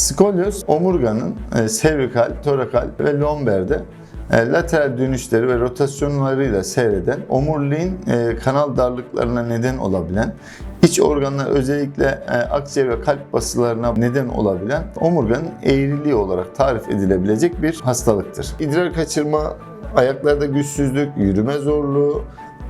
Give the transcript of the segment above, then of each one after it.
Skolyoz omurganın e, servikal, torakal ve lomberde e, lateral dönüşleri ve rotasyonlarıyla seyreden, omuriliğin e, kanal darlıklarına neden olabilen, iç organlar özellikle e, akciğer ve kalp basılarına neden olabilen omurganın eğriliği olarak tarif edilebilecek bir hastalıktır. İdrar kaçırma, ayaklarda güçsüzlük, yürüme zorluğu,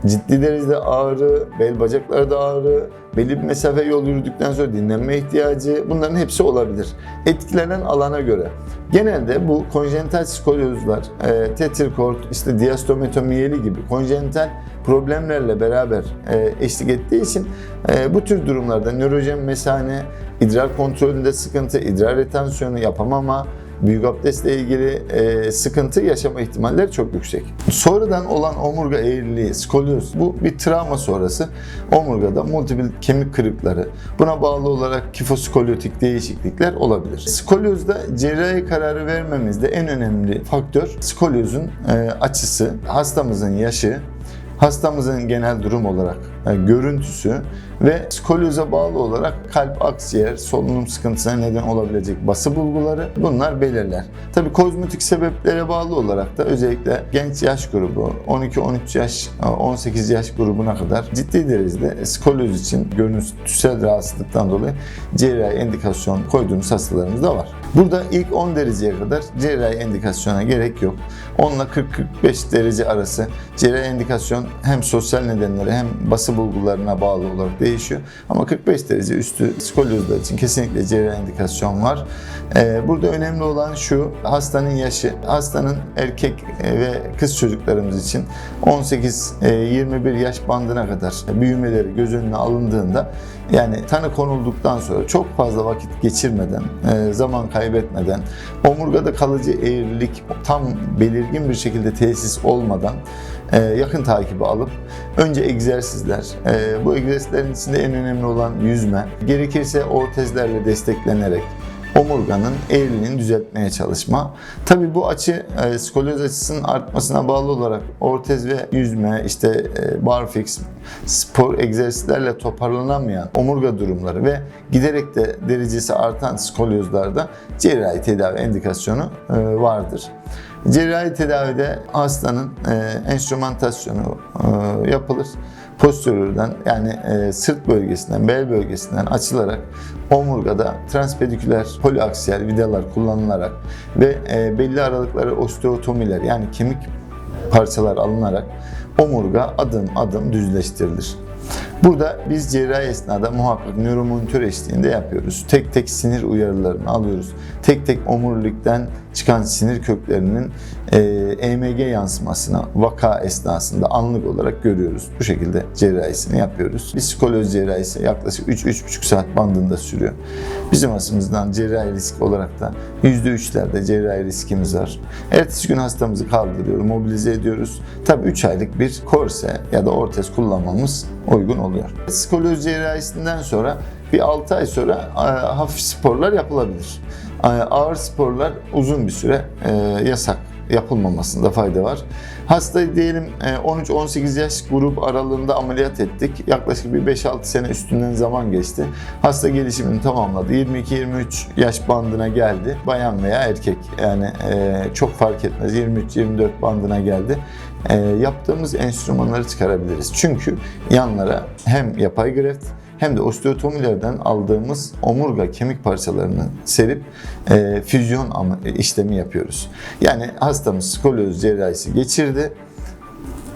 ciddi derecede ağrı, bel bacaklarda ağrı, belli bir mesafe yol yürüdükten sonra dinlenme ihtiyacı bunların hepsi olabilir. Etkilenen alana göre. Genelde bu konjenital skolyozlar, e, tetrikort, işte diastometomiyeli gibi konjenital problemlerle beraber e, eşlik ettiği için e, bu tür durumlarda nörojen mesane, idrar kontrolünde sıkıntı, idrar retansiyonu yapamama, büyük abdestle ilgili e, sıkıntı yaşama ihtimalleri çok yüksek. Sonradan olan omurga eğriliği, skolyoz bu bir travma sonrası omurgada multiple kemik kırıkları, buna bağlı olarak kifoskolyotik değişiklikler olabilir. Skolyozda cerrahi kararı vermemizde en önemli faktör skolyozun e, açısı, hastamızın yaşı, hastamızın genel durum olarak e, görüntüsü ve skolyoza bağlı olarak kalp, akciğer, solunum sıkıntısına neden olabilecek bası bulguları bunlar belirler. Tabii kozmetik sebeplere bağlı olarak da özellikle genç yaş grubu, 12-13 yaş, 18 yaş grubuna kadar ciddi derecede skolyoz için görüntüsel rahatsızlıktan dolayı cerrahi endikasyon koyduğumuz hastalarımız da var. Burada ilk 10 dereceye kadar cerrahi endikasyona gerek yok. 10 ile 40-45 derece arası cerrahi endikasyon hem sosyal nedenlere hem bası bulgularına bağlı olarak değişiyor. Ama 45 derece üstü skolyozlar için kesinlikle cerrahi indikasyon var. Ee, Burada önemli olan şu hastanın yaşı. Hastanın erkek ve kız çocuklarımız için 18-21 yaş bandına kadar büyümeleri göz önüne alındığında yani tanı konulduktan sonra çok fazla vakit geçirmeden, e, zaman kaybetmeden, omurgada kalıcı eğrilik tam belirgin bir şekilde tesis olmadan e, yakın takibi alıp önce egzersizler, e, bu egzersizlerin içinde en önemli olan yüzme, gerekirse ortezlerle desteklenerek omurganın eğriliğini düzeltmeye çalışma. Tabi bu açı e, skolyoz açısının artmasına bağlı olarak ortez ve yüzme, işte e, barfix, spor egzersizlerle toparlanamayan omurga durumları ve giderek de derecesi artan skolyozlarda cerrahi tedavi endikasyonu e, vardır. Cerrahi tedavide hastanın e, enstrümantasyonu e, yapılır. Postürürden yani e, sırt bölgesinden, bel bölgesinden açılarak omurgada transpediküler poliaksiyel vidalar kullanılarak ve e, belli aralıkları osteotomiler yani kemik parçalar alınarak omurga adım adım düzleştirilir. Burada biz cerrahi esnada muhakkak nöromonitör eşliğinde yapıyoruz. Tek tek sinir uyarılarını alıyoruz. Tek tek omurilikten çıkan sinir köklerinin e, EMG yansımasını vaka esnasında anlık olarak görüyoruz. Bu şekilde cerrahisini yapıyoruz. Skolyoz cerrahisi yaklaşık 3-3,5 saat bandında sürüyor. Bizim açımızdan cerrahi risk olarak da %3'lerde cerrahi riskimiz var. Ertesi gün hastamızı kaldırıyoruz, mobilize ediyoruz. Tabii 3 aylık bir korse ya da ortez kullanmamız uygun oluyor. Skolyoz cerrahisinden sonra bir 6 ay sonra e, hafif sporlar yapılabilir. E, Ağır sporlar uzun bir süre e, yasak yapılmamasında fayda var. Hastayı diyelim e, 13-18 yaş grup aralığında ameliyat ettik. Yaklaşık bir 5-6 sene üstünden zaman geçti. Hasta gelişimini tamamladı. 22-23 yaş bandına geldi. Bayan veya erkek yani e, çok fark etmez. 23-24 bandına geldi. E, yaptığımız enstrümanları çıkarabiliriz. Çünkü yanlara hem yapay greft hem de osteotomilerden aldığımız omurga kemik parçalarını serip e, füzyon ama- işlemi yapıyoruz. Yani hastamız skolyoz cerrahisi geçirdi.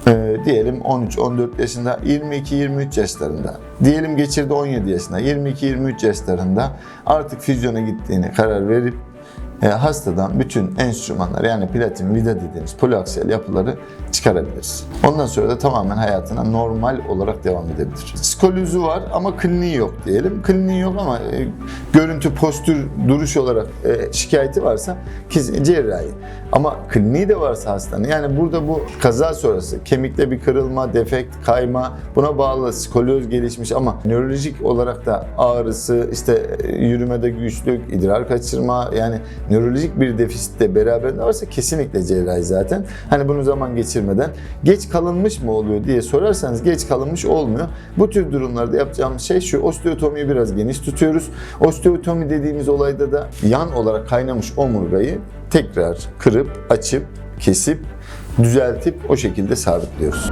E, diyelim 13-14 yaşında, 22-23 yaşlarında, diyelim geçirdi 17 yaşında, 22-23 yaşlarında artık füzyona gittiğini karar verip e, hastadan bütün enstrümanlar yani platin vida dediğimiz poliaksiyel yapıları çıkarabiliriz. Ondan sonra da tamamen hayatına normal olarak devam edebilir. Skolyozu var ama kliniği yok diyelim. Kliniği yok ama e, görüntü, postür, duruş olarak e, şikayeti varsa cerrahi. Ama kliniği de varsa hastanın yani burada bu kaza sonrası kemikte bir kırılma, defekt, kayma buna bağlı skolyoz gelişmiş ama nörolojik olarak da ağrısı, işte e, yürümede güçlük, idrar kaçırma yani nörolojik bir defisit de beraberinde varsa kesinlikle cerrahi zaten. Hani bunu zaman geçirmeden geç kalınmış mı oluyor diye sorarsanız geç kalınmış olmuyor. Bu tür durumlarda yapacağımız şey şu osteotomiyi biraz geniş tutuyoruz. Osteotomi dediğimiz olayda da yan olarak kaynamış omurgayı tekrar kırıp açıp kesip düzeltip o şekilde sabitliyoruz.